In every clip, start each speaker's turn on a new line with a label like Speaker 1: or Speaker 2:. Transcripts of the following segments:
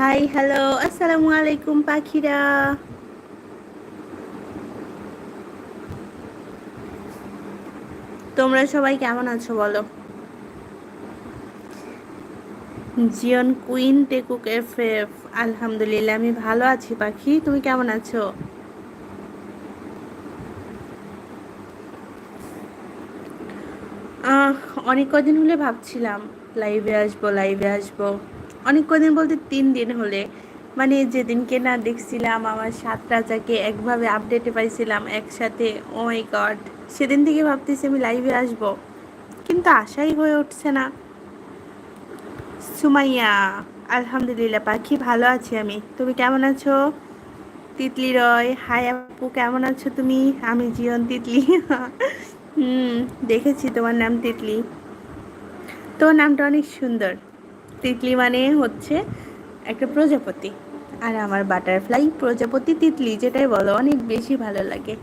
Speaker 1: Hi hello আসসালামু আলাইকুম পাখিরা তোমরা সবাই কেমন আছো বলো? Zion queen Taekook F F আলহামদুলিল্লাহ, আমি ভালো আছি, পাখি। তুমি কেমন আছো? অনেক কদিন হলে ভাবছিলাম লাইভে আসব লাইভে আসব। অনেক কদিন বলতে তিন দিন হলে। মানে যেদিনকে না দেখছিলাম, আমার সাত রাজাকে একভাবে আপডেটে পাইছিলাম, একসাথে ও মাই গড সেদিন থেকে ভাবতেছি আমি লাইভে আসব। কিন্তু আশাই হয়ে উঠছে না। সুমাইয়া, আলহামদুলিল্লাহ, পাখি ভালো আছি আমি। তুমি কেমন আছো? তিতলি রয় হাই আপু, কেমন আছো তুমি? আমি জীবন তিতলি। হুম, দেখেছি তোমার নাম তিতলি। তোমার নামটা অনেক সুন্দর। তিতলি মানে হচ্ছে একটা প্রজাপতি। আর আমার বাটারফ্লাই প্রজাপতি তিতলি, যেটাই বলো, অনেক বেশি ভালো লাগে।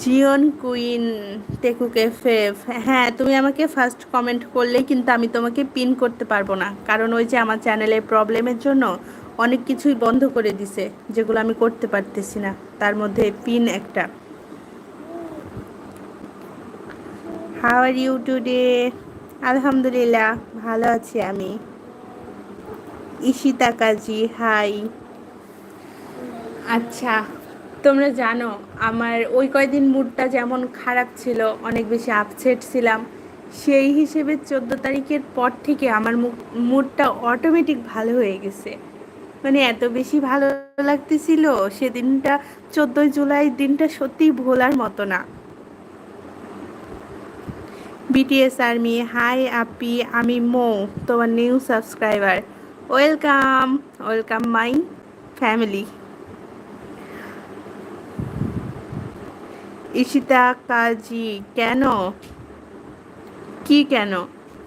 Speaker 1: Zion queen, Taekook F F হ্যাঁ তুমি আমাকে ফার্স্ট কমেন্ট করলে কিন্তু আমি তোমাকে পিন করতে পারব না। কারণ ওই যে আমার চ্যানেলের প্রবলেমের জন্য অনেক কিছুই বন্ধ করে দিছে, যেগুলো আমি করতে পারতেছি না। তার মধ্যে পিন একটা। হাউ আর ইউ টুডে আলহামদুলিল্লাহ ভালো আছি আমি। ইশিতা কাজী হাই আচ্ছা তোমরা জানো, আমার ওই কয়দিন মুডটা যেমন খারাপ ছিল, অনেক বেশি আপসেট ছিলাম। সেই হিসেবে চোদ্দ তারিখের পর থেকে আমার মুডটা অটোমেটিক ভালো হয়ে গেছে। মানে এত বেশি ভালো লাগতেছিল, সেদিনটা, চোদ্দোই জুলাই দিনটা সত্যিই ভোলার মতো না। বিটিএস আর্মি হাই আপি আমি মো, তোমার new subscriber welcome welcome my family Ishita Kazi, কেন? কি কেন?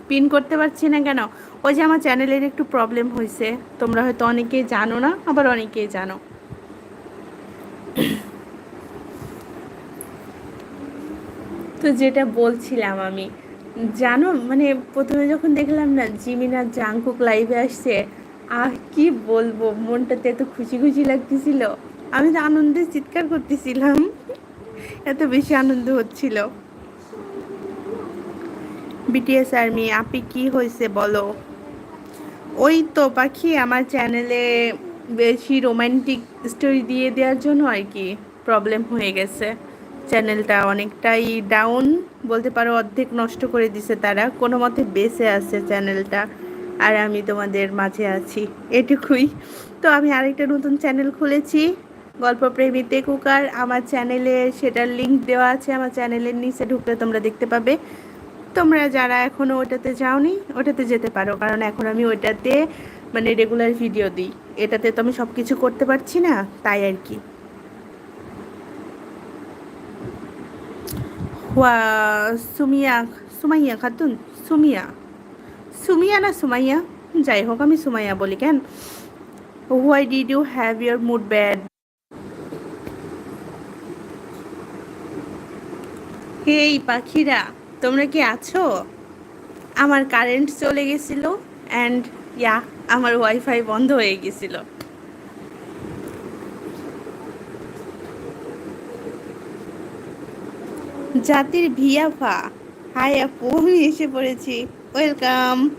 Speaker 1: পিন করতে পারছি না কেন? ওই যে আমার চ্যানেলের একটু প্রবলেম হয়েছে তোমরা হয়তো অনেকেই জানো না, আবার অনেকেই জানো। তো যেটা বলছিলাম আমি, জানো মানে প্রথমে যখন দেখলাম না জিমিনা জাংকুক লাইভে আসছে, আহ, কি বলব, মনটাতে এত খুশি খুশি লাগতেছিল। আমি তো আনন্দে চিৎকার করতেছিলাম, এত বেশি আনন্দ হচ্ছিল। বিটিএস আর্মি আপি কি হয়েছে বলো? ওই তো পাখি আমার চ্যানেলে বেশি রোমান্টিক স্টোরি দিয়ে দেওয়ার জন্য আর কি প্রবলেম হয়ে গেছে। চ্যানেলটা অনেকটাই ডাউন বলতে পারো অর্ধেক নষ্ট করে দিছে তারা। কোনো মতে বেঁচে আছে চ্যানেলটা আর আমি তোমাদের মাঝে আছি এটুকুই। তো আমি আরেকটা নতুন চ্যানেল খুলেছি, গল্পপ্রেমীতে কুকার। আমার চ্যানেলে সেটার লিঙ্ক দেওয়া আছে, আমার চ্যানেলের নিচে ঢুকলে তোমরা দেখতে পাবে। তোমরা যারা এখনও ওটাতে যাওনি, ওটাতে যেতে পারো, কারণ এখন আমি ওইটাতে মানে রেগুলার ভিডিও দিই। এটাতে তো আমি সব কিছু করতে পারছি না, তাই আর কি। সুমিয়া, সুমাইয়া খাতুন, সুমিয়া। সুমিয়া না সুমাইয়া? যাই হোক, আমি সুমাইয়া বলি কেন? Why did you have your mood bad hey পাখিরা, তোমরা কি আছো? আমার কারেন্ট চলে গেছিল অ্যান্ড ইয়া আমার ওয়াইফাই বন্ধ হয়ে গেছিল। জাতির ভিয়াফা হাই আপু, আমি এসে পড়েছি। Welcome.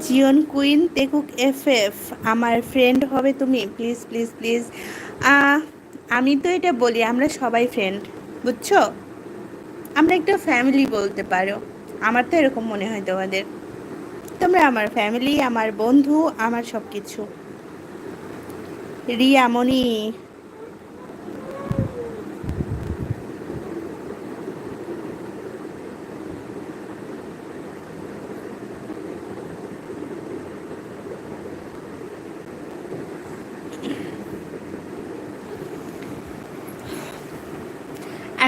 Speaker 1: Zion queen, Taekook F F আমার ফ্রেন্ড হবে তুমি। Please please please. আমি তো এটা বলি, আমরা সবাই ফ্রেন্ড, বুঝছ? আমরা একটা ফ্যামিলি বলতে পারো। আমার তো এরকম মনে হয় তোমাদের। তোমরা আমার ফ্যামিলি, আমার বন্ধু, আমার সব কিছু রিয়া রিয়ামণি।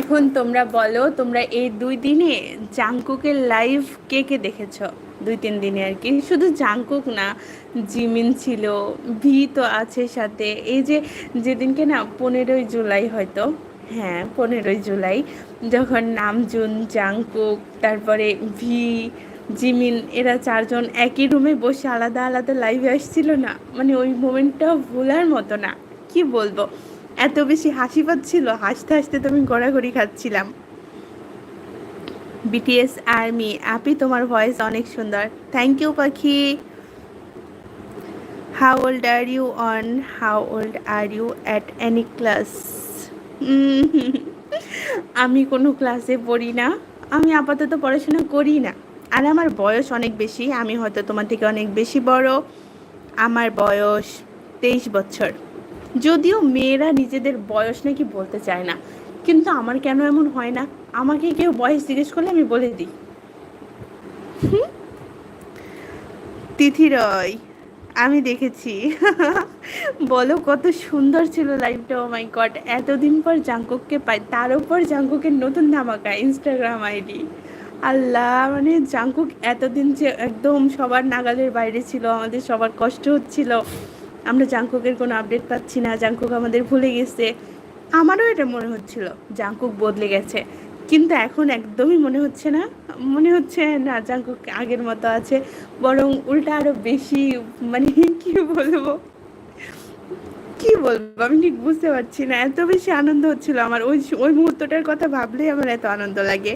Speaker 1: এখন তোমরা বলো, তোমরা এই দুই দিনে জাংকুকের লাইভ কে কে দেখেছ? দুই তিন দিনে আর কি। শুধু জাংকুক না, জিমিন ছিল, ভি তো আছে সাথে। এই যে যেদিনকে না, পনেরোই জুলাই হয়তো হ্যাঁ পনেরোই জুলাই, যখন নামজুন, জাংকুক, তারপরে ভি, জিমিন, এরা চারজন একই রুমে বসে আলাদা আলাদা লাইভে আসছিল না? মানে ওই মোমেন্টটা ভোলার মতো না। কি বলব? এত বেশি হাসি পাচ্ছিল, হাসতে হাসতে তো আমি গড়াগড়ি খাচ্ছিলাম। বিটিএস আর্মি আপি তোমার ভয়েস অনেক সুন্দর। থ্যাংক ইউ পাখি। How old are you on how old are you at any class আমি কোনো ক্লাসে পড়ি না। আমি আপাতত পড়াশোনা করি না। আর আমার বয়স অনেক বেশি, আমি হয়তো তোমার থেকে অনেক বেশি বড়। আমার বয়স তেইশ বছর। যদিও মেয়েরা নিজেদের বয়স নাকি বলতে চায় না। কিন্তু আমার কেন এমন হয় না? আমাকে কেউ বয়স জিজ্ঞেস করলে আমি বলে দিই। তিথি রয়, আমি দেখেছি। বলো কত সুন্দর ছিল লাইভটা ও মাই গড এতদিন পর জাঙ্কুককে পাই, তার উপর জাঙ্কুকের নতুন ধামাকা ইনস্টাগ্রাম আইডি আল্লাহ মানে জাঙ্কুক এতদিন যে একদম সবার নাগালের বাইরে ছিল, আমাদের সবার কষ্ট হচ্ছিল। আমরা জাঙ্কুকের কোনো আপডেট পাচ্ছি না জাঙ্কুক আমাদের ভুলে গেছে। আমারও এটা মনে হচ্ছিল জাঙ্কুক বদলে গেছে। কিন্তু এখন একদমই মনে হচ্ছে না, মনে হচ্ছে না জাঙ্কুক আগের মতো আছে, বরং উল্টা আরও বেশি মানে কি বলব? কি বলব? আমি ঠিক বুঝতে পারছি না, এত বেশি আনন্দ হচ্ছিল আমার। ওই ওই মুহূর্তটার কথা ভাবলেই আমার এত আনন্দ লাগে।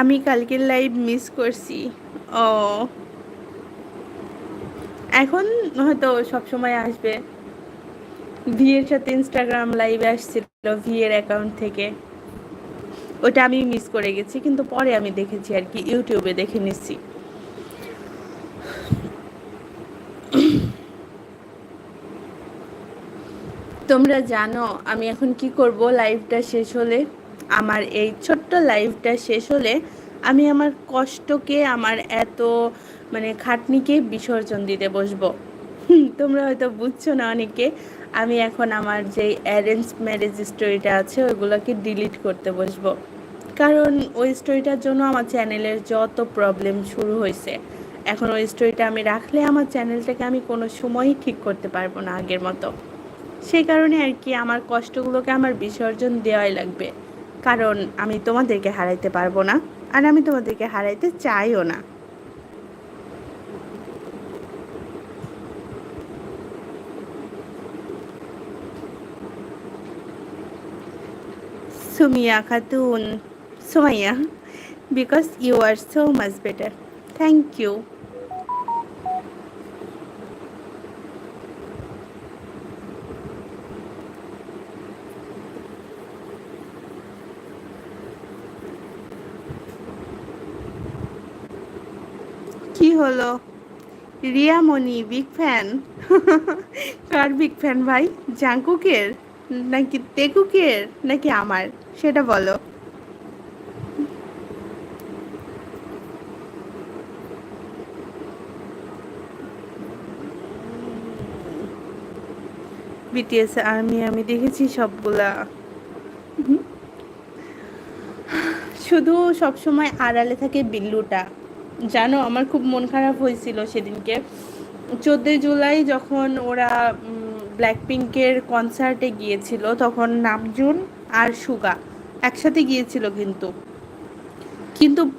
Speaker 1: আমি কালকের লাইভ মিস করছি। ও এখন হয়তো সব সময় আসবে। ভিয়ের সাথে ইনস্টাগ্রাম লাইভে আসছিল ভিয়ের অ্যাকাউন্ট থেকে। ওটা আমি মিস করে গেছি, কিন্তু পরে আমি দেখেছি আর কি ইউটিউবে দেখে নিচ্ছি। তোমরা জানো আমি এখন কি করব? লাইভটা শেষ হলে, আমার এই ছোট্ট লাইভটা শেষ হলে আমি আমার কষ্টকে, আমার এত মানে খাটনিকে বিসর্জন দিতে বসবো। তোমরা হয়তো বুঝছ না অনেকে আমি এখন আমার যে অ্যারেঞ্জ ম্যারেজ স্টোরিটা আছে, ওইগুলোকে ডিলিট করতে বসবো। কারণ ওই স্টোরিটার জন্য আমার চ্যানেলের যত প্রবলেম শুরু হয়েছে, এখন ওই স্টোরিটা আমি রাখলে আমার চ্যানেলটাকে আমি কোনো সময়ই ঠিক করতে পারব না আগের মতো। সেই কারণে আর কি আমার কষ্টগুলোকে আমার বিসর্জন দেওয়াই লাগবে। কারণ আমি তোমাদেরকে হারাইতে পারব না। আর আমি তোমাদেরকে হারাইতে চাইও না। Sumiya Khatun, Sumaiya because you are so much better thank you কি হলো রিয়ামণি বিগ ফ্যান কার বিগ ফ্যান ভাই? জাঙ্কুকের নাকি তেকুকের নাকি আমার? সেটা বলো। বিটিএস আর্মি আমি দেখেছি সবগুলা। শুধু সবসময় আড়ালে থাকে বিল্লুটা। জানো, আমার খুব মন খারাপ হয়েছিল সেদিনকে। চোদ্দোই জুলাই যখন ওরা ব্ল্যাক পিঙ্কের কনসার্টে গিয়েছিল, তখন নামজুন আর সুগা একসাথে গিয়েছিল কিন্তু। কিন্তু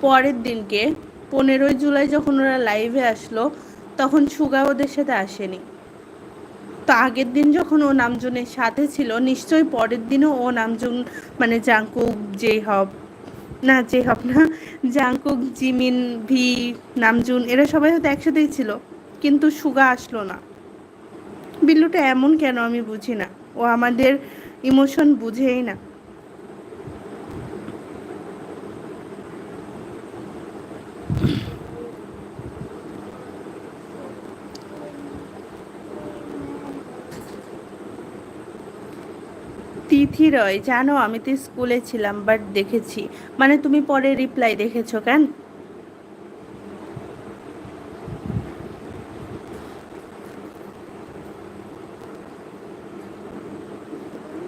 Speaker 1: পরের দিনকে, পনেরোই জুলাই যখন ওরা লাইভে আসলো, তখন সুগা ওদের সাথে আসেনি। তো আগের দিন যখন ও নামজুনের সাথে ছিল, নিশ্চয়ই পরের দিনও ও নামজুন মানে জাঙ্কুক যেই হব না, যে হব না, জাংকুক, জিমিন, ভি, নামজুন, এরা সবাই হয়তো একসাথেই ছিল, কিন্তু সুগা আসলো না। বিল্লুটা এমন কেন আমি বুঝি না, ও আমাদের ইমোশন বুঝেই না। তিথি রয়, জানো আমি তো স্কুলে ছিলাম বাট দেখেছি। মানে তুমি পরে রিপ্লাই দেখেছ কেন?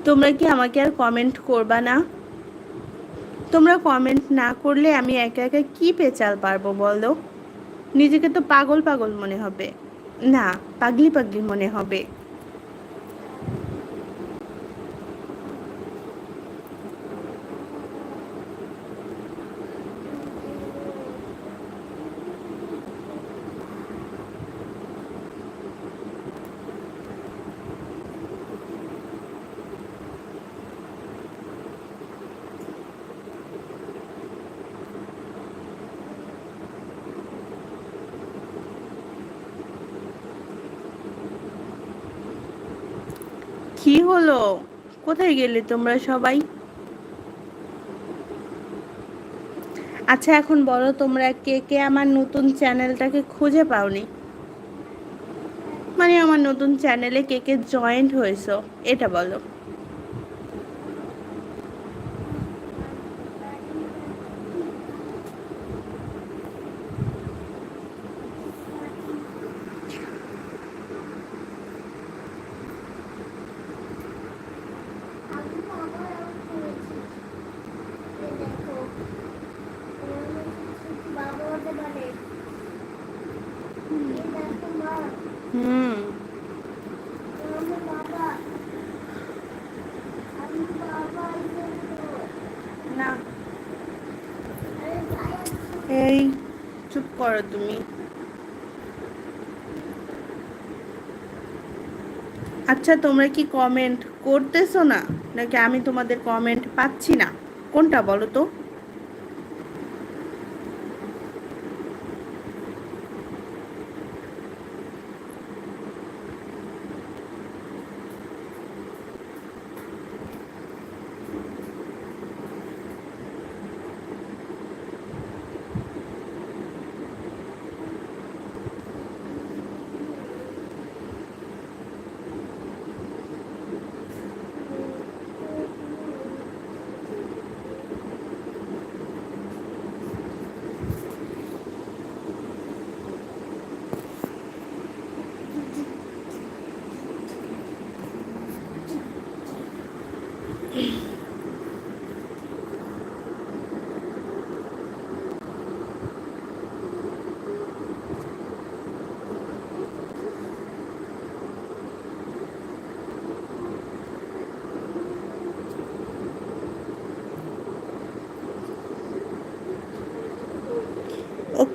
Speaker 1: তোমরা কি আমাকে আর কমেন্ট করবা না? তোমরা কমেন্ট না করলে আমি একা একা কি পেচাল পারব বলো? নিজেকে তো পাগল পাগল মনে হবে। না, পাগলি পাগলি মনে হবে। কি হলো? কোথায় গেলে তোমরা সবাই? আচ্ছা এখন বলো তোমরা কে কে আমার নতুন চ্যানেলটাকে খুঁজে পাওনি? মানে আমার নতুন চ্যানেলে কে কে জয়েন্ট হয়েছো, এটা বলো
Speaker 2: আমি তো আবার আবার করেছি। এই দেখো। বাবা হতে পারে। এই দেখো মা,
Speaker 1: হুম
Speaker 2: আমি বাবা। আমি বাবা এই দেখো।
Speaker 1: না
Speaker 2: আরে যাই আছে।
Speaker 1: এই, চুপ করো তুমি। আচ্ছা তোমরা কি কমেন্ট করতেছো না? নাকি আমি তোমাদের কমেন্ট পাচ্ছি না? কোনটা বলো তো?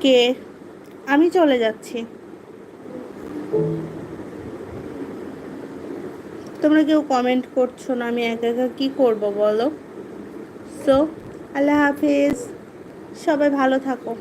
Speaker 1: ওকে, আমি চলে যাচ্ছি। তোমরা কেউ কমেন্ট করছ না, আমি একা একা কি করব বলো? সো আল্লাহ হাফিজ, সবাই ভালো থাকো।